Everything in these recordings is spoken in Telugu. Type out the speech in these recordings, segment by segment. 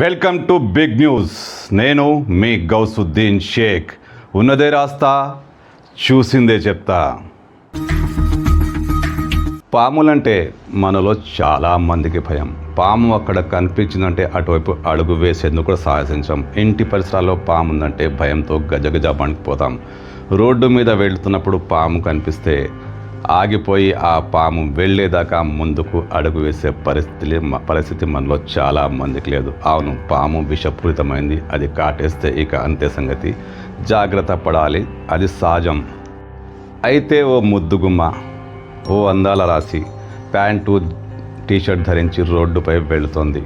Welcome to big news. నేను మీ గౌసుద్దీన్ షేక్. ఉన్నదే రాస్తా చూసిందే చెప్తా. పాములంటే మనలో చాలా మందికి భయం. పాము అక్కడ కనిపించిందంటే అటువైపు అడుగు వేసేందుకు కూడా సాహసించాం. ఇంటి పరిసరాల్లో పాము ఉందంటే భయంతో గజగజ వణికిపోతాం. రోడ్డు మీద వెళ్తున్నప్పుడు పాము కనిపిస్తే ఆగిపోయి ఆ పాము వెళ్ళేదాకా ముందుకు అడుగు వేసే పరిస్థితి పరిస్థితి మనలో చాలా మందికి లేదు. అవును పాము విషపూరితమైంది. అది కాటేస్తే ఇక అంతే సంగతి. జాగ్రత్త పడాలి. అది సహజం. అయితే ఓ ముద్దుగుమ్మ ఓ అందాల రాసి ప్యాంటు టీషర్ట్ ధరించి రోడ్డుపై వెళుతోంది.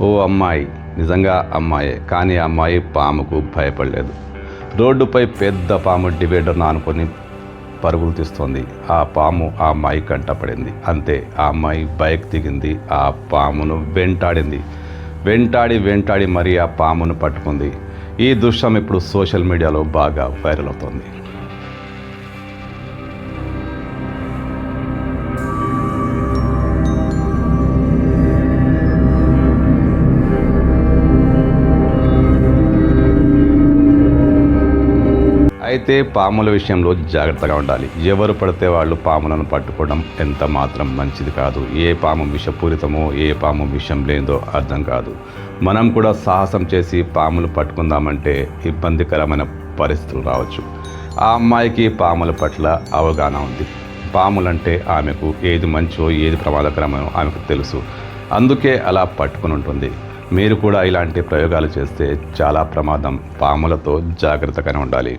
ఓ అమ్మాయి నిజంగా అమ్మాయే కానీ ఆ అమ్మాయి పాముకు భయపడలేదు. రోడ్డుపై పెద్ద పాము డివైడర్ను అనుకొని పరుగులు తీస్తోంది. ఆ పాము ఆ అమ్మాయి కంటపడింది అంతే ఆ అమ్మాయి బైక్ దిగింది ఆ పామును వెంటాడింది. వెంటాడి వెంటాడి మరీ ఆ పామును పట్టుకుంది. ఈ దృశ్యం ఇప్పుడు సోషల్ మీడియాలో బాగా వైరల్ అవుతోంది. అయితే పాముల విషయంలో జాగ్రత్తగా ఉండాలి. ఎవరు పడితే వాళ్ళు పాములను పట్టుకోవడం ఎంత మాత్రం మంచిది కాదు. ఏ పాము విషపూరితమో ఏ పాము విషం లేదో అర్థం కాదు. మనం కూడా సాహసం చేసి పాములు పట్టుకుందామంటే ఇబ్బందికరమైన పరిస్థితులు రావచ్చు. ఆ అమ్మాయికి పాముల పట్ల అవగాహన ఉంది. పాములంటే ఆమెకు ఏది మంచో ఏది ప్రమాదకరమో ఆమెకు తెలుసు. అందుకే అలా పట్టుకుని ఉంటుంది. మీరు కూడా ఇలాంటి ప్రయోగాలు చేస్తే చాలా ప్రమాదం. పాములతో జాగ్రత్తగానే ఉండాలి.